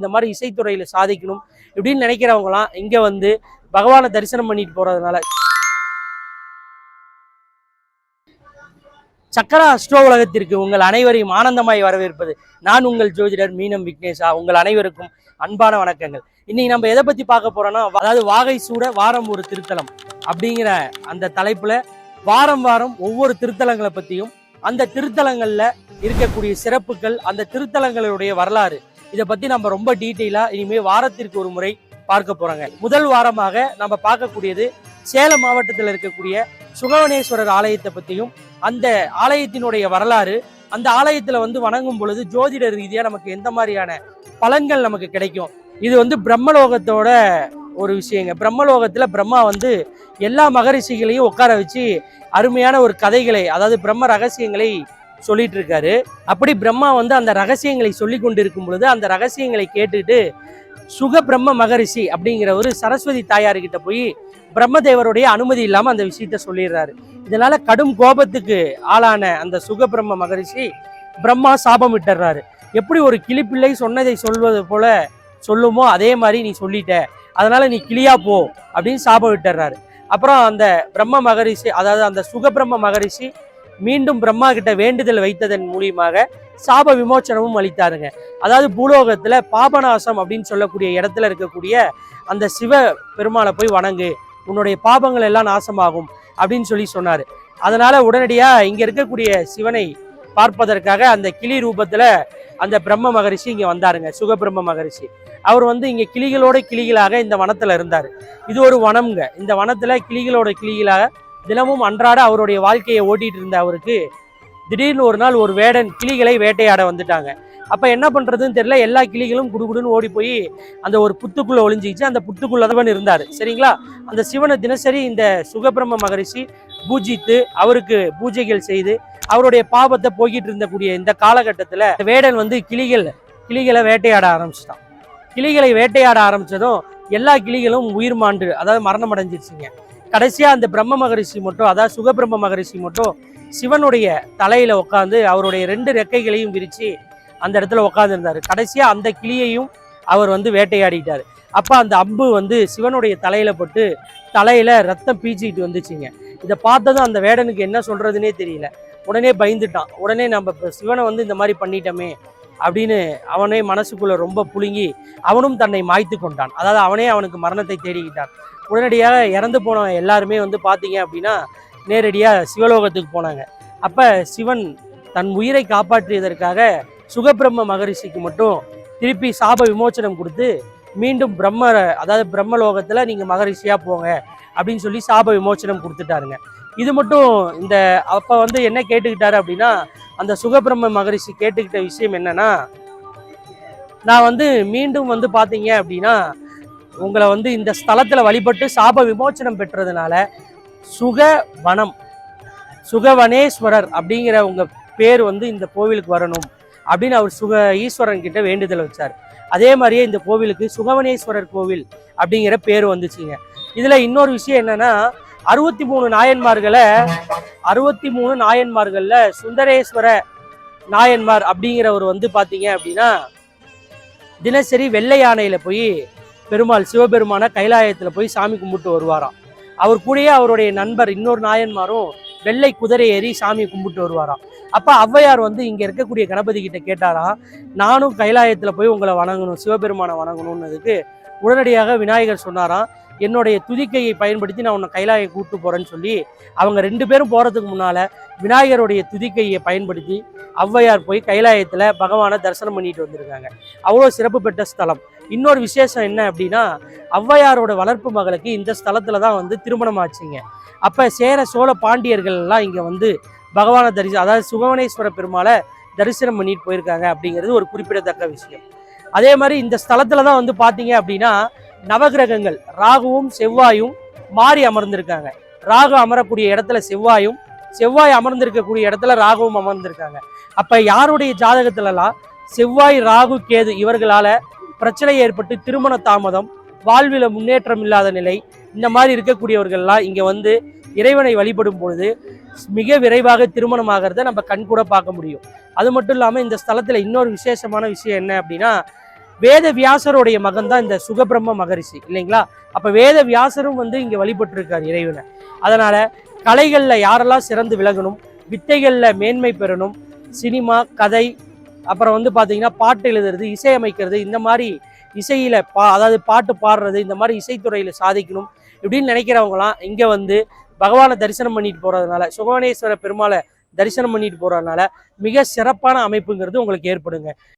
இந்த மாதிரி இசைத்துறையில் சாதிக்கணும் இப்படின்னு நினைக்கிறவங்களாம் இங்கே வந்து பகவானை தரிசனம் பண்ணிட்டு போறதுனால. சக்கரா அஸ்ட்ரோ உலகத்திற்கு உங்கள் அனைவரையும் ஆனந்தமாய் வரவேற்பது. நான் உங்கள் ஜோதிடர் மீனம் விக்னேஷா. உங்கள் அனைவருக்கும் அன்பான வணக்கங்கள். இன்னைக்கு நம்ம எதை பத்தி பார்க்க போறோம்னா அதாவது வாகை சூட வாரம் ஒரு திருத்தலம் அப்படிங்கிற அந்த தலைப்புல வாரம் வாரம் ஒவ்வொரு திருத்தலங்களை பத்தியும் அந்த திருத்தலங்கள்ல இருக்கக்கூடிய சிறப்புகள் அந்த திருத்தலங்களுடைய வரலாறு இதை பத்தி நம்ம ரொம்ப டீட்டெயிலா இனிமே வாரத்திற்கு ஒரு முறை பார்க்க போறாங்க. முதல் வாரமாக நம்ம பார்க்கக்கூடியது சேலம் மாவட்டத்தில் இருக்கக்கூடிய சுகவனேஸ்வரர் ஆலயத்தை பத்தியும் அந்த ஆலயத்தினுடைய வரலாறு அந்த ஆலயத்துல வந்து வணங்கும் பொழுது ஜோதிட ரீதியா நமக்கு எந்த மாதிரியான பலன்கள் நமக்கு கிடைக்கும்? இது வந்து பிரம்மலோகத்தோட ஒரு விஷயங்க. பிரம்மலோகத்துல பிரம்மா வந்து எல்லா மகரிஷிகளையும் உட்கார வச்சு அருமையான ஒரு கதைகளை அதாவது பிரம்ம ரகசியங்களை சொல்லிட்டு இருக்காரு அப்படி பிரம்மா வந்து அந்த ரகசியங்களை சொல்லி கொண்டு இருக்கும் பொழுது அந்த ரகசியங்களை கேட்டுட்டு சுக பிரம்ம மகரிஷி அப்படிங்கிற ஒரு சரஸ்வதி தாயார்கிட்ட போய் பிரம்மதேவருடைய அனுமதி இல்லாம அந்த விஷயத்த சொல்லிடுறாரு. இதனால கடும் கோபத்துக்கு ஆளான அந்த சுக பிரம்ம மகரிஷி பிரம்மா சாபம் விட்டுறாரு. எப்படி ஒரு கிளிப்பிள்ளை சொன்னதை சொல்வது போல சொல்லுமோ அதே மாதிரி நீ சொல்லிட்ட. அதனால நீ கிளியா போ அப்படின்னு சாபம் விட்டுறாரு. அப்புறம் அந்த பிரம்ம மகரிஷி அதாவது அந்த சுக பிரம்ம மகரிஷி மீண்டும் பிரம்மா கிட்ட வேண்டுதல் வைத்ததன் மூலியமாக சாப விமோச்சனமும் அளித்தாருங்க. அதாவது பூலோகத்துல பாபநாசம் அப்படின்னு சொல்லக்கூடிய இடத்துல இருக்கக்கூடிய அந்த சிவ பெருமாளை போய் வணங்கு உன்னுடைய பாபங்கள் எல்லாம் நாசமாகும் அப்படின்னு சொல்லி சொன்னாரு. அதனால உடனடியா இங்க இருக்கக்கூடிய சிவனை பார்ப்பதற்காக அந்த கிளி ரூபத்துல அந்த பிரம்ம மகரிஷி இங்க வந்தாருங்க சுகபிரம்ம மகரிஷி. அவர் வந்து இங்க கிளிகளோட கிளிகளாக இந்த வனத்துல இருந்தார். இது ஒரு வனம்ங்க. இந்த வனத்துல கிளிகளோட கிளிகளாக தினமும் அன்றாட அவருடைய வாழ்க்கையை ஓட்டிட்டு இருந்த அவருக்கு திடீர்னு ஒரு நாள் ஒரு வேடன் கிளிகளை வேட்டையாட வந்துட்டாங்க. அப்ப என்ன பண்றதுன்னு தெரியல. எல்லா கிளிகளும் குடுகுடுன்னு ஓடி போய் அந்த ஒரு புத்துக்குள்ள ஒளிஞ்சிச்சு அந்த புத்துக்குள்ளவன் இருந்தாரு. சரிங்களா? அந்த சிவனை தினசரி இந்த சுகபிரம்ம மகரிஷி பூஜித்து அவருக்கு பூஜைகள் செய்து அவருடைய பாபத்தை போய்கிட்டு இருந்தக்கூடிய இந்த காலகட்டத்துல வேடன் வந்து கிளிகள் கிளிகளை வேட்டையாட ஆரம்பிச்சிட்டான். கிளிகளை வேட்டையாட ஆரம்பிச்சதும் எல்லா கிளிகளும் உயிர் மாண்டு அதாவது மரணம் அடைஞ்சிருச்சுங்க. கடைசியாக அந்த பிரம்ம மகரிஷி மட்டும் அதாவது சுகபிரம்ம மகரிஷி மட்டும் சிவனுடைய தலையில் உட்காந்து அவருடைய ரெண்டு ரெக்கைகளையும் விரித்து அந்த இடத்துல உட்காந்துருந்தாரு கடைசியாக அந்த கிளியையும் அவர் வந்து வேட்டையாடிட்டார். அப்போ அந்த அம்பு வந்து சிவனுடைய தலையில் பட்டு தலையில் ரத்தம் பீச்சிக்கிட்டு வந்துச்சுங்க. இதை பார்த்ததும் அந்த வேடனுக்கு என்ன சொல்கிறதுனே தெரியல. உடனே பயந்துட்டான். உடனே நம்ம இப்போ சிவனை வந்து இந்த மாதிரி பண்ணிட்டோமே அப்படின்னு அவனே மனசுக்குள்ளே ரொம்ப புழுங்கி அவனும் தன்னை மாய்த்து கொண்டான். அதாவது அவனே அவனுக்கு மரணத்தை தேடிக்கிட்டான். உடனடியாக இறந்து போன எல்லாருமே வந்து பார்த்தீங்க அப்படின்னா நேரடியாக சிவலோகத்துக்கு போனாங்க. அப்போ சிவன் தன் உயிரை காப்பாற்றியதற்காக சுகபிரம்ம மகரிஷிக்கு மட்டும் திருப்பி சாப விமோச்சனம் கொடுத்து மீண்டும் பிரம்ம அதாவது பிரம்மலோகத்தில் நீங்கள் மகரிஷியாக போங்க அப்படின்னு சொல்லி சாப விமோச்சனம் கொடுத்துட்டாருங்க. இது மட்டும் இந்த அப்போ வந்து என்ன கேட்டுக்கிட்டாரு அப்படின்னா அந்த சுகபிரம்ம மகரிஷி கேட்டுக்கிட்ட விஷயம் என்னன்னா நான் வந்து மீண்டும் வந்து பார்த்தீங்க அப்படின்னா உங்களை வந்து இந்த ஸ்தலத்தில் வழிபட்டு சாப விமோச்சனம் பெற்றதுனால சுக வனம் சுகவனேஸ்வரர் அப்படிங்கிற உங்கள் பேர் வந்து இந்த கோவிலுக்கு வரணும் அப்படின்னு அவர் சுக ஈஸ்வரன் கிட்ட வேண்டுதல் வச்சார். அதே மாதிரியே இந்த கோவிலுக்கு சுகவனேஸ்வரர் கோவில் அப்படிங்கிற பேர் வந்துச்சுங்க. இதில் இன்னொரு விஷயம் என்னன்னா அறுபத்தி மூணு நாயன்மார்களை அறுபத்தி மூணு நாயன்மார்களில் சுந்தரேஸ்வர நாயன்மார் அப்படிங்கிறவர் வந்து பார்த்தீங்க அப்படின்னா தினசரி வெள்ளை யானையில் போய் பெருமாள் சிவபெருமான கைலாயத்தில் போய் சாமி கும்பிட்டு வருவாராம். அவர் கூடயே அவருடைய நண்பர் இன்னொரு நாயன்மாரும் வெள்ளை குதிரை ஏறி சாமி கும்பிட்டு வருவாராம். அப்போ ஔவையார் வந்து இங்கே இருக்கக்கூடிய கணபதி கிட்ட கேட்டாராம் நானும் கைலாயத்தில் போய் உங்களை வணங்கணும் சிவபெருமானை வணங்கணும்னதுக்கு. உடனடியாக விநாயகர் சொன்னாராம் என்னுடைய துதிக்கையை பயன்படுத்தி நான் உன்னை கைலாய கூப்பிட்டு போகிறேன்னு சொல்லி அவங்க ரெண்டு பேரும் போகிறதுக்கு முன்னால் விநாயகருடைய துதிக்கையை பயன்படுத்தி ஔவையார் போய் கைலாயத்தில் பகவானை தரிசனம் பண்ணிட்டு வந்திருக்காங்க. அவ்வளோ சிறப்பு பெற்ற ஸ்தலம். இன்னொரு விசேஷம் என்ன அப்படின்னா ஔவையாரோட வளர்ப்பு மகளுக்கு இந்த ஸ்தலத்தில் தான் வந்து திருமணம் ஆச்சுங்க. அப்போ சேர சோழ பாண்டியர்கள் எல்லாம் வந்து பகவானை தரிசி அதாவது சுகவனேஸ்வர பெருமாளை தரிசனம் பண்ணிட்டு போயிருக்காங்க அப்படிங்கிறது ஒரு குறிப்பிடத்தக்க விஷயம். அதே மாதிரி இந்த ஸ்தலத்தில் தான் வந்து பார்த்தீங்க அப்படின்னா நவகிரகங்கள் ராகுவும் செவ்வாயும் மாறி அமர்ந்திருக்காங்க. ராகு அமரக்கூடிய இடத்துல செவ்வாயும் செவ்வாய் அமர்ந்திருக்கக்கூடிய இடத்துல ராகுவும் அமர்ந்திருக்காங்க. அப்போ யாருடைய ஜாதகத்துலலாம் செவ்வாய் ராகு கேது இவர்களால் பிரச்சனை ஏற்பட்டு திருமண தாமதம் வாழ்வில் முன்னேற்றம் இல்லாத நிலை இந்த மாதிரி இருக்கக்கூடியவர்கள்லாம் இங்கே வந்து இறைவனை வழிபடும் பொழுது மிக விரைவாக திருமணம் ஆகிறத நம்ம கண் கூட பார்க்க முடியும். அது மட்டும் இல்லாமல் இந்த ஸ்தலத்தில் இன்னொரு விசேஷமான விஷயம் என்ன அப்படின்னா வேத வியாசருடைய மகன் தான் இந்த சுகபிரம்ம மகரிஷி இல்லைங்களா? அப்போ வேத வியாசரும் வந்து இங்கே வழிபட்டிருக்கார் இறைவனை. அதனால் கலைகளில் யாரெல்லாம் சிறந்து விளங்கணும் வித்தைகளில் மேன்மை பெறணும் சினிமா கதை அப்புறம் வந்து பார்த்தீங்கன்னா பாட்டு எழுதுறது இசையமைக்கிறது இந்த மாதிரி இசையில் பா அதாவது பாட்டு பாடுறது இந்த மாதிரி இசைத்துறையில் சாதிக்கணும் இப்படின்னு நினைக்கிறவங்களாம் இங்கே வந்து பகவானை தரிசனம் பண்ணிட்டு போகிறதுனால சுகவனேஸ்வர பெருமாளை தரிசனம் பண்ணிட்டு போகிறதுனால மிக சிறப்பான அமைப்புங்கிறது உங்களுக்கு ஏற்படுங்க.